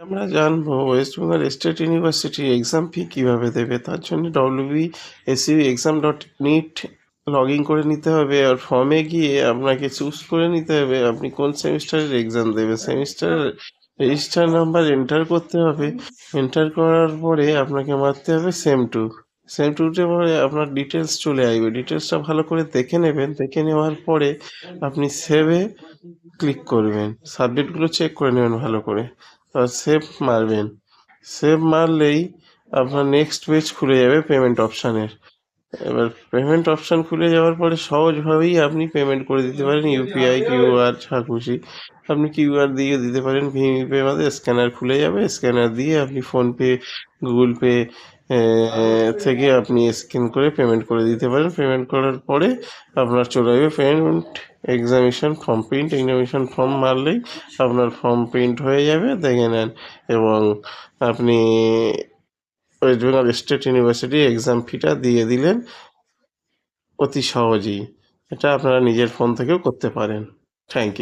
আমরা জানব West Bengal state university exam fee কীভাবে দেবে? তার জন্য WB SU exam dot net log in করে নিতে হবে আর ফর্মে গিয়ে আপনাকে চুজ করে নিতে হবে আপনি কোন সেমিস্টারের এক্সাম দেবে সেমিস্টার রেজিস্টার নাম্বার এন্টার করতে হবে। এন্টার করার পরে আপনাকে মারতে হবে সেম টু সেম টুতে পরে আপনার ডিটেলস চলে আসবে। ডিটেলসটা ভালো করে দেখে নেবেন। দেখে নেওয়ার পরে আপনি সেভে ক্লিক করবেন। সাবজেক্টগুলো চেক করে নেবেন ভালো করে। সেভ মারবেন সেভ মারলেই আপনার নেক্সট পেজ খুলে যাবে পেমেন্ট অপশানের এবার পেমেন্ট অপশান খুলে যাওয়ার পরে সহজভাবেই আপনি পেমেন্ট করে দিতে পারেন ইউপিআই কিউআর যা খুশি। আপনি কিউআর দিয়ে দিতে পারেন ভিমি পে আমাদের স্ক্যানার খুলে যাবে। স্ক্যানার দিয়ে আপনি ফোনপে গুগল পে থেকে আপনি স্ক্যান করে পেমেন্ট করে দিতে পারেন। পেমেন্ট করার পরে আপনার চলে যাবে payment examination form print examination form মারলেই আপনার ফর্ম প্রিন্ট হয়ে যাবে। দেখে নেন এবং আপনি West Bengal state university exam ফিটা দিয়ে দিলেন অতি সহজেই। এটা আপনারা নিজের ফোন থেকেও করতে পারেন। Thank you